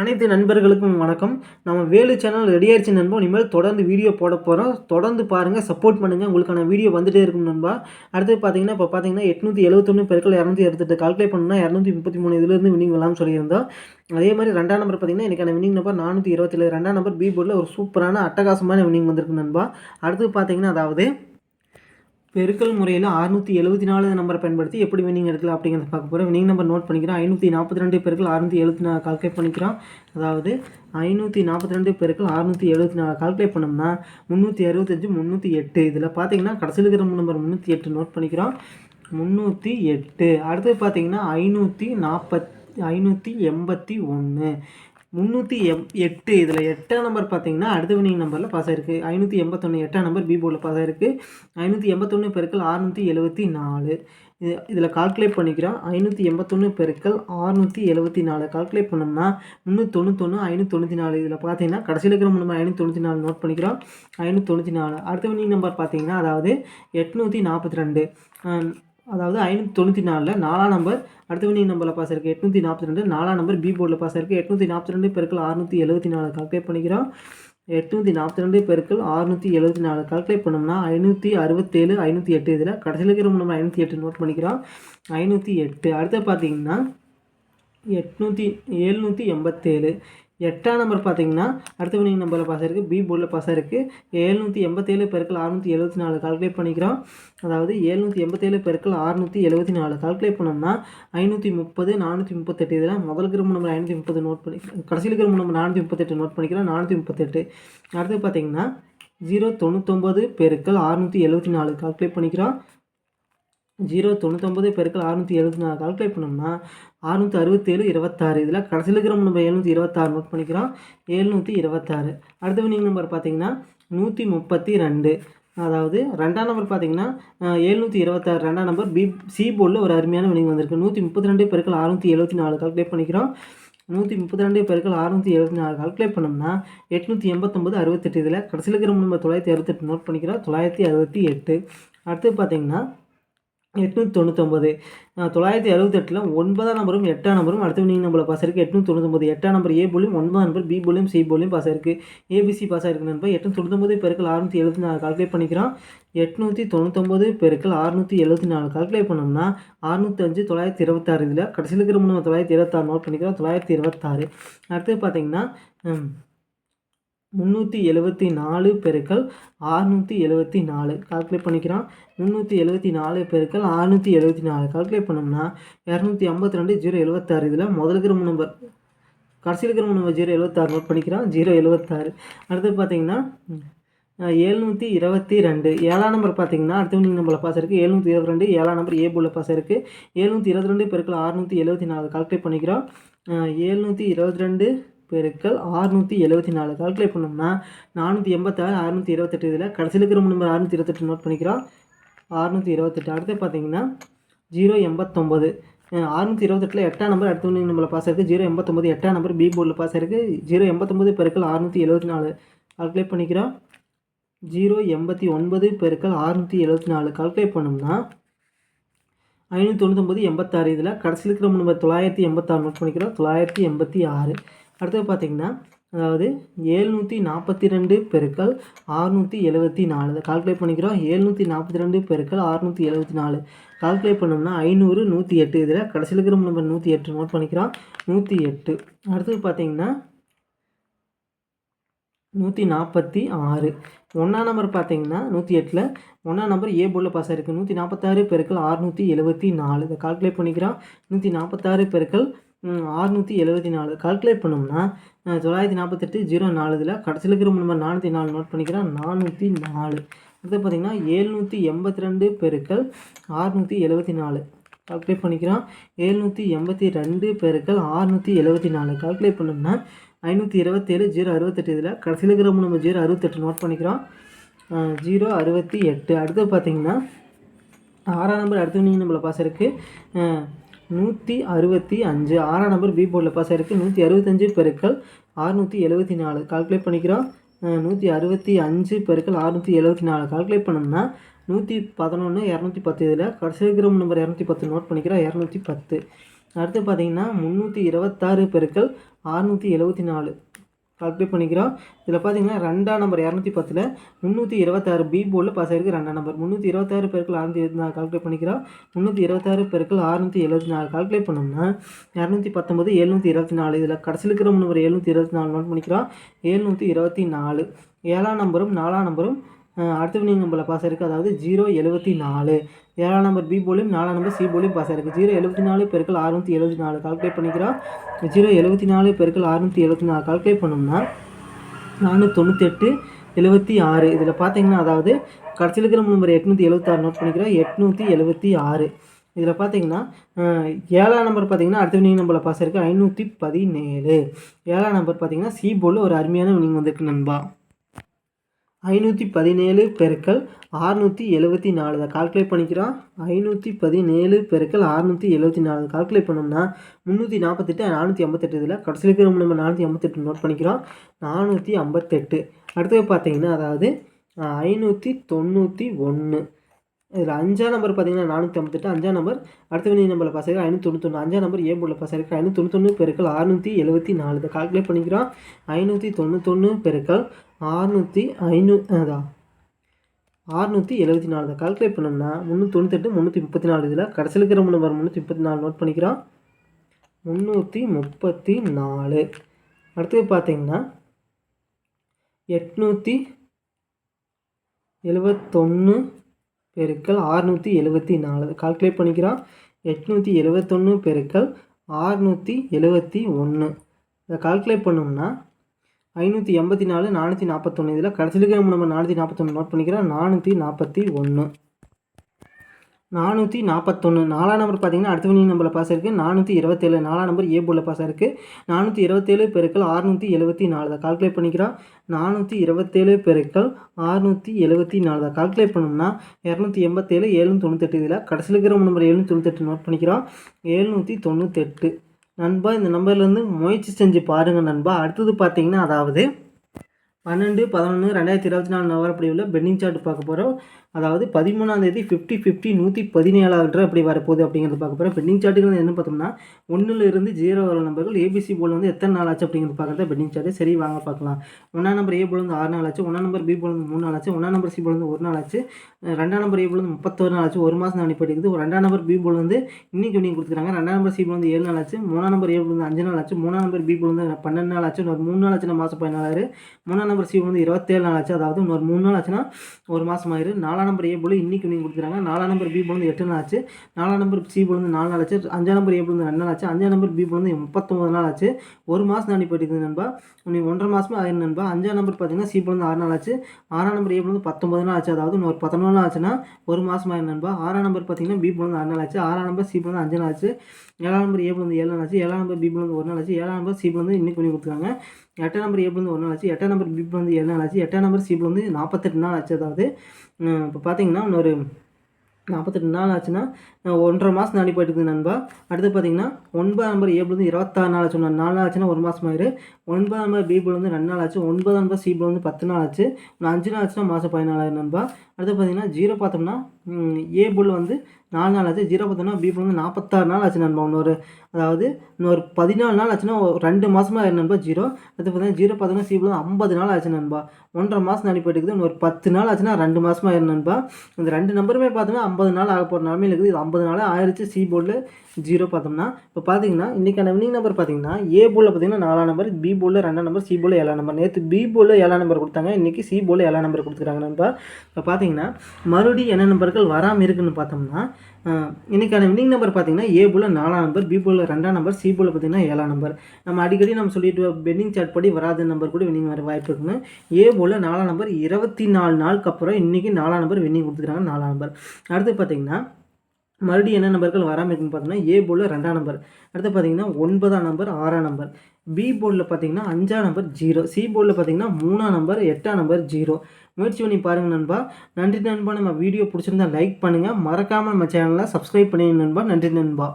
அனைத்து நண்பர்களுக்கும் வணக்கம். நம்ம வேலு சேனல் ரெடி ஆயிடுச்சு நண்பா. இனிமேல் தொடர்ந்து வீடியோ போட போகிறோம் தொடர்ந்து பாருங்கள் சப்போர்ட் பண்ணுங்கள் உங்களுக்கான வீடியோ வந்துட்டே இருக்கும் நண்பா. அடுத்து பார்த்தீங்கன்னா இப்போ பார்த்தீங்கன்னா எட்நூற்றி எழுபத்தொன்று பெருக்கள் இரநூத்தி எடுத்துகிட்டு கால்குலேட் பண்ணால் இரநூத்தி முப்பத்தி மூணு இதுலேருந்து வினிங் விளாட்னு சொல்லியிருந்தோம். அதே மாதிரி ரெண்டாம் நம்பர் பார்த்தீங்கன்னா எனக்கான வினிங் நம்பர் நானூற்றி இருபத்தேழு. ரெண்டாம் நம்பர் பி போர்டில் ஒரு சூப்பரான அட்டகாசமான வினிங் வந்திருக்கு நண்பா. அடுத்து பார்த்தீங்கன்னா அதாவது பெருக்கல் முறையில் அறுநூற்றி எழுபத்தி நாலு நம்பரை பயன்படுத்தி எப்படி வினிங் எடுக்கலாம் அப்படிங்கிறத பார்க்க போகிறோம் வினிங் நம்பர் நோட் பண்ணிக்கிறோம். ஐநூற்றி நாற்பத்தி ரெண்டு பெருக்கள் அறுநூற்றி எழுபத்தி நாலு கால்குலேட் பண்ணிக்கிறோம். அதாவது ஐநூற்றி நாற்பத்தி ரெண்டு பெருக்கள் அறுநூற்றி எழுபத்தி நாலு கால்குலேட் பண்ணோம்னா முந்நூற்றி அறுபத்தஞ்சு முந்நூற்றி எட்டு. இதில் பார்த்தீங்கன்னா கடைசியில் இருக்கிற நம்பர் முந்நூற்றி எட்டு நோட் பண்ணிக்கிறோம். முந்நூற்றி எட்டு. அடுத்தது பார்த்தீங்கன்னா ஐநூற்றி நாற்பத் ஐநூற்றி எண்பத்தி ஒன்று முந்நூற்றி எம் எட்டு. இதில் எட்டாம் நம்பர் பார்த்தீங்கன்னா அடுத்த வினிங் நம்பரில் பாஸ் ஆயிருக்கு. ஐநூற்றி எண்பத்தொன்று எட்டாம் நம்பர் பி போர்டில் பாஸ் ஆயிருக்கு. ஐநூற்றி எண்பத்தொன்று பெருக்கள் ஆறுநூற்றி எழுபத்தி நாலு. இது இதில் கால்குலேட் பண்ணிக்கிறோம். ஐநூற்றி எண்பத்தொன்று பெருக்கள் ஆறுநூற்றி எழுபத்தி நாலு. கால்குலேட் பண்ணோம்னா முந்நூற்றி தொண்ணூத்தொன்று ஐநூற்றி தொண்ணூற்றி நாலு. இதில் பார்த்தீங்கன்னா கடைசியில் இருக்கிற நம்பர் ஐநூற்றி தொண்ணூற்றி நாலு நோட் பண்ணிக்கிறோம். ஐநூற்றி தொண்ணூற்றி நாலு. அடுத்த வினிங் நம்பர் பார்த்தீங்கன்னா அதாவது எட்நூற்றி நாற்பத்தி ரெண்டு. அதாவது ஐநூற்றி தொண்ணூற்றி நாலில் நாலாம் நம்பர் அடுத்த வினிங் நம்பரில் பாஸ் இருக்குது எட்நூற்றி நாற்பத்தி ரெண்டு நாலாம் நம்பர் பி போர்டில் பாஸ் இருக்குது எட்நூற்றி நாற்பத்தி ரெண்டு பெருக்கள் அறுநூற்றி எழுபத்தி நாலு கால்குலேட் பண்ணிக்கிறோம். எட்நூற்றி நாற்பத்தி ரெண்டு பெருக்கள் அறுநூற்றி எழுபத்தி நாலு கால்குலேட் பண்ணோம்னா ஐநூற்றி அறுபத்தேழு ஐநூற்றி எட்டு இதில் கடைசியில் இருக்கிற நம்ம ஐநூற்றி எட்டு நோட் பண்ணிக்கிறோம். ஐநூற்றி எட்டு. அடுத்து பார்த்தீங்கன்னா எட்நூற்றி எழுநூற்றி எண்பத்தேழு. எட்டாம் நம்பர் பார்த்தீங்கன்னா அடுத்த வினிங் நம்பரில் பாஸ் இருக்குது பி போர்டில் பாஸ் இருக்குது எழுநூற்றி எண்பத்தேழு பெருக்கள் அறுநூற்றி எழுபத்தி நாலு கால்குலேட் பண்ணிக்கிறோம். அதாவது எழுநூற்றி எண்பத்தேழு பெருக்கள் அறுநூற்றி எழுபத்தி நாலு கால்குலேட் பண்ணோம்னா ஐநூற்றி முப்பது நானூற்றி முப்பத்தெட்டு இதில் முதல் இருக்கிற நம்பர் ஐநூற்றி முப்பது நோட் பண்ணி கடைசியில் இருக்கிற நம்பர் நானூற்றி முப்பத்தெட்டு நோட் பண்ணிக்கிறோம். நானூற்றி முப்பத்தெட்டு. அடுத்து பார்த்தீங்கன்னா ஜீரோ தொண்ணூத்தொம்பது பெருக்கள் அறுநூற்றி எழுபத்தி நாலு கால்குலேட் பண்ணிக்கிறோம். ஜீரோ தொண்ணூத்தொம்பது பெருக்கள் அறுநூற்றி எழுபத்தி நாலு கால்குலேட் பண்ணோம்னா அறுநூற்றி அறுபத்தேழு இருபத்தாறு. இதில் கடைசியில் இருக்கிற நம்ம எழுநூற்றி இருபத்தாறு நோட் பண்ணிக்கிறோம். எழுநூற்றி இருபத்தாறு. அடுத்த வினிங் நம்பர் பார்த்தீங்கன்னா நூற்றி முப்பத்தி ரெண்டு அதாவது ரெண்டாம் நம்பர் பார்த்தீங்கன்னா எழுநூற்றி இருபத்தாறு. ரெண்டாம் நம்பர் பி சி போர்டில் ஒரு அருமையான வினிங் வந்திருக்கு. நூற்றி முப்பத்தி ரெண்டு பெருக்கள் அறுநூற்றி எழுபத்தி நாலு கால்குலேட் பண்ணிக்கிறோம். நூற்றி முப்பத்தி ரெண்டு பெருக்கள் அறுநூற்றி எழுபத்தி நாலு கால்குலேட் பண்ணோம்னா எட்நூற்றி எண்பத்தொம்பது அறுபத்தெட்டு. இதில் கடைசியில் இருக்கிற நம்ம தொள்ளாயிரத்தி அறுபத்தெட்டு நோட் பண்ணிக்கிறோம். தொள்ளாயிரத்தி அறுபத்தி எட்டு. அடுத்து பார்த்தீங்கன்னா எட்நூற்றி தொண்ணூத்தொம்பது தொள்ளாயிரத்தி அறுபத்தெட்டில் ஒன்பதாம் நம்பரும் எட்டாம் நம்பரும் அடுத்த வினிங் நம்மளை பாஸ் இருக்குது எட்நூற்றி தொண்ணூத்தொம்பது எட்டாம் நம்பர் ஏ போலியும் ஒன்பதாம் நம்பர் பி போலியும் சி போலியும் பாஸ் இருக்குது ஏபிசி பாஸ் ஆயிருக்கு நண்பர் எட்நூற்றி தொண்ணூத்தொம்பது பெருக்கள் அறுநூற்றி எழுபத்தி நாலு கால்குலேட் பண்ணிக்கிறோம். எட்நூற்றி தொண்ணூத்தொம்பது பெருக்கள் அறுநூற்றி எழுபத்தி நாலு கால்குலேட் பண்ணோம்னா அறுநூத்தஞ்சு தொள்ளாயிரத்தி இருபத்தாறு இதில் கடைசியில் இருக்கிற நம்ம தொள்ளாயிரத்தி இருபத்தாறு நோட் பண்ணிக்கிறோம். தொள்ளாயிரத்தி இருபத்தாறு. அடுத்து பார்த்தீங்கன்னா முந்நூற்றி எழுபத்தி நாலு பெருக்கள் ஆறுநூற்றி எழுபத்தி நாலு. கால்குலேட் பண்ணிக்கிறோம். முந்நூற்றி எழுபத்தி நாலு பெருக்கள் ஆறுநூற்றி எழுபத்தி நாலு. கால்குலேட் பண்ணோம்னா இரநூத்தி ஐம்பத்தி ரெண்டு ஜீரோ எழுபத்தாறு இதில் முதல் இருக்கிற நம்பர் கடைசியில் இருக்கிற நம்பர் ஜீரோ எழுபத்தாறு நோட் பண்ணிக்கிறோம். ஜீரோ எழுபத்தாறு அடுத்து பார்த்தீங்கன்னா ஏழ்நூற்றி இருபத்தி ரெண்டு. ஏழாம் நம்பர் பார்த்தீங்கன்னா அடுத்த நீங்கள் நம்பரில் பாஸ் இருக்குது ஏழ்நூற்றி இருபத்தி ரெண்டு ஏழாம் நம்பர் ஏ போல பாஸ் இருக்குது ஏழ்நூற்றி இருபத்தி ரெண்டு பெருக்கள் ஆறுநூற்றி எழுபத்தி நாலு. கால்குலேட் பண்ணிக்கிறோம். ஏழ்நூற்றி இருபத்தி ரெண்டு பெருக்கள் ஆறுநூற்றி எழுபத்தி நாலு கால்குலேட் பண்ணோம்னா நானூற்றி எண்பத்தாறு அறுநூற்றி இருபத்தெட்டு இதில் கடைசியில் இருக்கிற நம்பர் அறுநூற்றி இருபத்தெட்டு நோட் பண்ணிக்கிறோம். அறுநூற்றி இருபத்தெட்டு அடுத்து பார்த்தீங்கன்னா ஜீரோ எண்பத்தொம்பது. அறுநூற்றி இருபத்தெட்டில் எட்டாம் நம்பர் அடுத்த ஒன்று நம்பரில் பாஸ் இருக்குது ஜீரோ எண்பத்தொம்பது எட்டாம் நம்பர் பி போர்டில் பாஸ் இருக்குது ஜீரோ எண்பத்தொம்பது பெருக்கள் அறுநூற்றி எழுபத்தி நாலு கால்குலேட் பண்ணிக்கிறோம். ஜீரோ எண்பத்தி ஒன்பது பெருக்கள் அறுநூற்றி எழுபத்தி நாலு கால்குலேட் பண்ணோம்னா ஐநூற்றி தொண்ணூத்தொம்பது எண்பத்தாறு இதில் கடைசியில் இருக்கிற நம்பர் தொள்ளாயிரத்தி எண்பத்தாறு நோட் பண்ணிக்கிறோம். தொள்ளாயிரத்தி எண்பத்தி ஆறு. அடுத்தது பார்த்திங்கன்னா அதாவது ஏழ்நூற்றி நாற்பத்தி ரெண்டு பெருக்கள் ஆறுநூற்றி எழுபத்தி நாலு அதை கால்குலேட் பண்ணிக்கிறோம். ஏழ்நூற்றி நாற்பத்தி ரெண்டு பெருக்கள் ஆறுநூற்றி எழுபத்தி நாலு கால்குலேட் பண்ணோம்னா ஐநூறு நூற்றி எட்டு இதில் கடைசியில் இருக்கிற நம்பர் நூற்றி எட்டு நோட் பண்ணிக்கிறோம். நூற்றி எட்டு அடுத்தது பார்த்திங்கன்னா நூற்றி நாற்பத்தி ஆறு ஒன்றாம் நம்பர் பார்த்தீங்கன்னா நூற்றி எட்டில் ஒன்றாம் நம்பர் ஏ போர்டில் பாஸ் ஆயிருக்கு. நூற்றி நாற்பத்தாறு பெருக்கள் ஆறுநூற்றி எழுபத்தி நாலு இதை கால்குலேட் பண்ணிக்கிறோம். நூற்றி நாற்பத்தாறு பெருக்கள் ஆறுநூற்றி எழுபத்தி நாலு. கால்குலேட் பண்ணோம்னா தொள்ளாயிரத்தி நாற்பத்தெட்டு ஜீரோ நாலு இதில் கடைசியில் இருக்கிற நம்பர் நானூற்றி நாலு நோட் பண்ணிக்கிறேன் நானூற்றி நாலு. அடுத்து பார்த்திங்கன்னா ஏழ்நூற்றி எண்பத்தி ரெண்டு பெருக்கள் ஆறுநூற்றி எழுபத்தி நாலு. கால்குலேட் பண்ணிக்கிறோம். ஏழ்நூற்றி எண்பத்தி ரெண்டு பெருக்கள் ஆறுநூற்றி எழுபத்தி நாலு. கால்குலேட் பண்ணோம்னா ஐநூற்றி இருபத்தேழு ஜீரோ அறுபத்தெட்டு இதில் கடைசியில் இருக்கிற நம்ம ஜீரோ அறுபத்தெட்டு நோட் பண்ணிக்கிறோம். ஜீரோ அறுபத்தி எட்டு. அடுத்து பார்த்திங்கன்னா ஆறாம் நம்பர் அடுத்து நீங்கள் நம்மளை பாஸ் இருக்குது நூற்றி அறுபத்தி அஞ்சு. ஆறாம் நம்பர் பி போர்டில் பாஸ் ஆகிருக்கு நூற்றி அறுபத்தஞ்சு பெருக்கள் ஆறுநூற்றி எழுபத்தி நாலு. கால்குலேட் பண்ணிக்கிறோம். நூற்றி அறுபத்தி அஞ்சு பெருக்கள் ஆறுநூற்றி எழுபத்தி நாலு. கால்குலேட் பண்ணோம்னா நூற்றி பதினொன்று இரநூத்தி பத்து இதில் கடைசி இருக்கிற நம்பர் இரநூத்தி பத்து நோட் பண்ணிக்கிறோம். இரநூத்தி பத்து. அடுத்து பார்த்தீங்கன்னா முந்நூற்றி இருபத்தாறு பெருக்கள் ஆறுநூற்றி எழுபத்தி நாலு. கால்குலேட் பண்ணிக்கிறோம். இதில் பார்த்தீங்கன்னா ரெண்டாம் நம்பர் இரநூத்தி பத்தில் முந்நூற்றி இருபத்தாறு பி போர்டில் பாஸ் ஆகிருக்கு ரெண்டாம் நம்பர் முந்நூற்றி இருபத்தாறு பெருக்கள் அறுநூத்தி எழுபத்தி நாலு கால்குலேட் பண்ணிக்கிறோம். முந்நூற்றி இருபத்தாறு பெருக்கள் அறுநூத்தி எழுபத்தி நாலு கால்குலேட் பண்ணோம்னா இரநூத்தி பத்தொம்பது எழுநூற்றி இருபத்தி நாலு. இதில் கடைசியில் இருக்கிற நம்பர் எழுநூற்றி இருபத்தி நாலு நோட் பண்ணிக்கிறோம். எழுநூற்றி இருபத்தி நாலு. ஏழாம் நம்பரும் நாலாம் நம்பரும் அடுத்த வினிங் நம்பரில் பாஸ் இருக்குது அதாவது ஜீரோ எழுபத்தி நாலு. ஏழாம் நம்பர் பி போலியும் நாலாம் நம்பர் சி போலியும் பாஸ் இருக்குது ஜீரோ எழுபத்தி நாலு பெருக்கள் அறுநூற்றி எழுபத்தி நாலு கால்குலேட் பண்ணிக்கிறோம். ஜீரோ எழுபத்தி நாலு பெருக்கள் அறுநூற்றி எழுபத்தி நாலு கால்குலேட் பண்ணோம்னா நானூற்றி தொண்ணூத்தெட்டு எழுபத்தி ஆறு. இதில் பார்த்தீங்கன்னா அதாவது கடைசியில் இருக்கிற நம்பர் எட்நூற்றி எழுபத்தாறு நோட் பண்ணிக்கிறோம். எட்நூற்றி எழுபத்தி ஆறு. இதில் பார்த்தீங்கன்னா ஏழாம் நம்பர் பார்த்தீங்கன்னா அடுத்த வினிங் நம்பரில் பாஸ் இருக்குது ஐநூற்றி பதினேழு. ஏழாம் நம்பர் பார்த்தீங்கன்னா சி போல் ஒரு அருமையான வினிங் வந்திருக்கு நண்பா. ஐநூற்றி பதினேழு பெருக்கள் ஆறுநூற்றி எழுபத்தி நாலு. அதை கால்குலேட் பண்ணிக்கிறோம். ஐநூற்றி பதினேழு பெருக்கள் ஆறுநூற்றி எழுபத்தி நாலு. கால்குலேட் பண்ணோம்னா முந்நூற்றி நாற்பத்தெட்டு நானூற்றி ஐம்பத்தெட்டு இதில் கடைசியில் இருக்கிற நம்ம நானூற்றி ஐம்பத்தெட்டு நோட் பண்ணிக்கிறோம். நானூற்றி ஐம்பத்தெட்டு. அடுத்தது பார்த்தீங்கன்னா அதாவது ஐநூற்றி தொண்ணூற்றி ஒன்று. இதில் அஞ்சாம் நம்பர் பார்த்தீங்கன்னா நானூற்றி ஐம்பத்தெட்டு அஞ்சாம் நம்பர் அடுத்த வினை நம்பரில் பாஸ் ஆயிருக்கு ஐநூற்றி தொண்ணூத்தொன்று அஞ்சாம் நம்பர் ஏன் போர்டில் பாஸ் ஐநூற்றி தொண்ணூத்தொன்று பெருக்கள் அறுநூற்றி எழுபத்தி நாலு. இதை கால்குலேட் பண்ணிக்கிறோம். ஐநூற்றி தொண்ணூத்தொன்று பெருக்கள் ஆறுநூற்றி ஐநூ அதான் ஆறுநூற்றி எழுபத்தி நாலு. தான் கால்குலேட் பண்ணோம்னா முந்நூற்றி தொண்ணூத்தெட்டு முந்நூற்றி முப்பத்தி நாலு இதில் கடைசியில் இருக்கிற நம்பர் முந்நூற்றி முப்பத்தி நாலு நோட் பண்ணிக்கிறோம். முந்நூற்றி முப்பத்தி நாலு அடுத்தது பார்த்தீங்கன்னா எட்நூற்றி எழுபத்தொன்று பெருக்கள் ஆறுநூற்றி எழுபத்தி நாலு கால்குலேட் பண்ணிக்கிறோம். எட்நூற்றி எழுபத்தொன்று பெருக்கள் ஆறுநூற்றி எழுபத்தி ஒன்று இதை கால்குலேட் பண்ணோம்னா ஐநூற்றி எண்பத்தி நாலு நானூற்றி நாற்பத்தொன்று இதில் கடைசியில் நம்ம நானூற்றி நாற்பத்தொன்று நோட் பண்ணிக்கிறோம் நானூற்றி நாற்பத்தி ஒன்று நானூற்றி நாற்பத்தொன்று நாலாம் நம்பர் பார்த்தீங்கன்னா அடுத்த வினி நம்பரில் பாஸ் இருக்குது நானூற்றி இருபத்தேழு. நாலாம் நம்பர் ஏ போர்டில் பாஸ் இருக்குது நானூற்றி இருபத்தேழு பெருக்கள் ஆறுநூற்றி எழுபத்தி நாலு தான் கால்குலேட் பண்ணிக்கிறோம். நானூற்றி இருபத்தேழு பெருக்கள் ஆறுநூற்றி எழுபத்தி நாலு தான் கால்குலேட் பண்ணோம்னா இரநூத்தி எண்பத்தேழு ஏழு தொண்ணூத்தெட்டு. இதில் கடைசியில் இருக்கிற நம்பர் ஏழ்நூற்றி தொண்ணூத்தெட்டு நோட் பண்ணிக்கிறோம். ஏழ்நூற்றி தொண்ணூத்தெட்டு. நண்பா இந்த நம்பர்லேருந்து முயற்சி செஞ்சு பாருங்கள் நண்பா. அடுத்தது பார்த்தீங்கன்னா அதாவது பன்னெண்டு பதினொன்று ரெண்டாயிரத்தி இருபத்தி நாலு நவரப்படி உள்ள பெண்டிங் சார்ட் பார்க்க போகிறோம் அதாவது பதிமூணாம் தேதி ஃபிஃப்டி ஃபிஃப்டி நூற்றி பதினேழாவது அப்படி வரப்போகுது அப்படிங்கிறது பார்க்க போகிறோம் பெண்டிங் சார்ட்டுகள் என்ன பார்த்தோம்னா ஒன்றுல இருந்து ஜீரோ வர நம்பர்கள் ஏபிசி போல் வந்து எத்தனை நாள் ஆச்சு அப்படிங்கிறது பார்க்குறது பெண்டிங் சார்ட்டு சரி வாங்க பார்க்கலாம் ஒன்றாம் நம்பர் ஏ போல் வந்து ஆறு நாள் ஆச்சு ஒன்றா நம்பர் பி போல் வந்து மூணு நாள் ஆச்சு ஒன்றா நம்பர் சி போல் வந்து ஒரு நாள் ஆச்சு ரெண்டாம் நம்பர் ஏ போல் வந்து முப்பத்தொரு நாள் ஆச்சு ஒரு மாதம் தாண்டி ஒரு ரெண்டாம் நம்பர் பி போல் வந்து இன்னைக்கு நீங்கள் கொடுத்துருக்காங்க ரெண்டாம் நம்பர் சி போல் வந்து ஏழு நாள் ஆச்சு மூணாம் நம்பர் ஏ போல் வந்து அஞ்சு நாள் ஆச்சு மூணாம் நம்பர் பி போல் வந்து பன்னெண்டு நாள் ஆச்சு ஒரு மூணு நாள் ஆச்சுன்னா மாதம் பதினாலாயிரம் மூணாம் நம்பர் சி வந்து இருபத்தேழு நாள் ஆச்சு அதாவது இன்னொரு மூணு நாள் ஆச்சுன்னா ஒரு மாதம் ஆயிரு நாலாம் நம்பர் ஏ போல் இன்றைக்கி நீங்கள் கொடுத்துருக்காங்க நாலாம் நம்பர் பி போல் வந்து எட்டு நாள் ஆச்சு நாலாம் நம்பர் சி போல் வந்து நாலு நாள் ஆச்சு அஞ்சாம் நம்பர் ஏ போல் வந்து ரெண்டு நாள் ஆச்சு அஞ்சாம் நம்பர் பி போல் வந்து முப்பத்தொம்பது நாள் ஆச்சு ஒரு மாதம் தாண்டி போயிட்டு நண்பா நீ ஒன்றரை மாதமே ஆயிரம் நண்பா அஞ்சாம் நம்பர் பார்த்தீங்கன்னா சி போல் வந்து ஆறு நாள் ஆச்சு ஆறாம் நம்பர் ஏ போல் வந்து பத்தொம்பது நாள் ஆச்சு அதாவது ஒரு பதினொன்று நாள் ஆச்சுன்னா ஒரு மாதம் ஆயிரம் நண்பா ஆறாம் நம்பர் பார்த்தீங்கன்னா பி போல் வந்து ஆறு நாள் ஆச்சு ஆறாம் நம்பர் சி போல் வந்து அஞ்சு நாள் ஆச்சு ஏழாம் நம்பர் ஏ போல் வந்து ஏழு நாள் ஆச்சு ஏழாம் நம்பர் பி போல் வந்து ஒரு நாள் ஆச்சு ஏழாம் நம்பர் சி போல் வந்து இன்னைக்கு பண்ணி கொடுத்துருக்காங்க எட்டாம் நம்பர் ஏபிள் வந்து ஒரு நாள் ஆச்சு. எட்டாம் நம்பர் பிப் வந்து ஏழு நாள் ஆச்சு. எட்டாம் நம்பர் சிபிள் வந்து நாற்பத்தெட்டு நாள் ஆச்சு. அதாவது இப்போ பார்த்தீங்கன்னா இன்னொரு நாற்பத்தெட்டு நாள் ஆச்சுன்னா ஒன்றரை மாதம் நாடி போயிட்டு இருக்குது நண்பா. அடுத்து பார்த்தீங்கன்னா ஒன்பதாம் நம்பர் ஏபிள் வந்து இருபத்தாறு நாள் ஆச்சு. இன்னும் நாலு நாள் ஆச்சுன்னா ஒரு மாதம் ஆயிரு. ஒன்பதாம் நம்பர் பிபிள் வந்து ரெண்டு நாள் ஆச்சு. ஒன்பதாம் நம்பர் சிபிள் வந்து பத்து நாள் ஆச்சு. இன்னும் அஞ்சு நாள் ஆச்சுன்னா மாதம் பதினாலாயிரம் நண்பா. அடுத்து பார்த்தீங்கன்னா ஜீரோ பார்த்தோம்னா ஏ போல் வந்து நாலு நாள் ஆச்சு. ஜீரோ பார்த்தோம்னா பி வந்து நாற்பத்தாறு நாள் ஆச்சு நண்பா இன்னொரு. அதாவது இன்னொரு பதினாலு நாள் ஆச்சுன்னா ஒரு ரெண்டு மாதமாக நண்பா ஜீரோ. அது பார்த்தீங்கன்னா ஜீரோ பார்த்தோன்னா சி வந்து ஐம்பது நாள் ஆச்சு நண்பா. ஒன்றரை மாதம் தாண்டி இருக்குது. இன்னொரு பத்து நாள் ஆச்சுன்னா ரெண்டு மாதமாக நண்பா. இந்த ரெண்டு நம்பருமே பார்த்தோம்னா ஐம்பது நாள் ஆக போகிற நிலமையில் இருக்குது. இது ஐம்பது நாள் ஆயிடுச்சு சி போர்டில் ஜீரோ பார்த்தோம்னா இப்போ பார்த்தீங்கன்னா இன்றைக்கான வினிங் நம்பர் பார்த்தீங்கன்னா ஏ போலில் பார்த்தீங்கன்னா நாலாம் நம்பர் பி போலில் ரெண்டாம் நம்பர் சி போலில் ஏழாம் நம்பர் நேற்று பி போலில் ஏழாம் நம்பர் கொடுத்தாங்க. இன்றைக்கி சி போலில் ஏழாம் நம்பர் கொடுத்துருக்காங்க நண்பா. இப்போ பார்த்தீங்கன்னா மறுபடியும் என்ன நம்பர்கள் வராமல் இருக்குன்னு பார்த்தோம்னா இன்றைக்கான இன்னைக்கான நம்பர் பார்த்தீங்கன்னா ஏ போல் நாலாம் நம்பர் பி போல் ரெண்டாம் நம்பர் சி போல் பார்த்தீங்கன்னா ஏழாம் நம்பர் நம்ம அடிக்கடி நம்ம சொல்லிட்டு பெண்டிங் சார்ட் படி வராத நம்பர் கூட வின்னிங் வர வாய்ப்பு இருக்குங்க. ஏ போல் நாலாம் நம்பர் இருபத்தி நாலு நாளுக்கு அப்புறம் இன்றைக்கி நாலாம் நம்பர் வின்னிங் கொடுத்துருக்காங்க நாலாம் நம்பர் அடுத்து பார்த்தீங்கன்னா மறுபடியும் என்ன நம்பர்கள் வராமல் இருக்குன்னு பார்த்தீங்கன்னா ஏ போல் ரெண்டாம் நம்பர் அடுத்து பார்த்தீங்கன்னா ஒன்பதாம் நம்பர் ஆறாம் நம்பர் பி போர்டில் பார்த்தீங்கன்னா அஞ்சாம் நம்பர் ஜீரோ சி போர்டில் பார்த்தீங்கன்னா மூணாம் நம்பர் எட்டாம் நம்பர் ஜீரோ முயற்சி பண்ணி பாருங்கள் நண்பா. நன்றி நண்பா. நம்ம வீடியோ பிடிச்சிருந்தா லைக் பண்ணுங்கள் மறக்காமல் நம்ம சேனலை சப்ஸ்கிரைப் பண்ணி நண்பா. நன்றி நண்பா.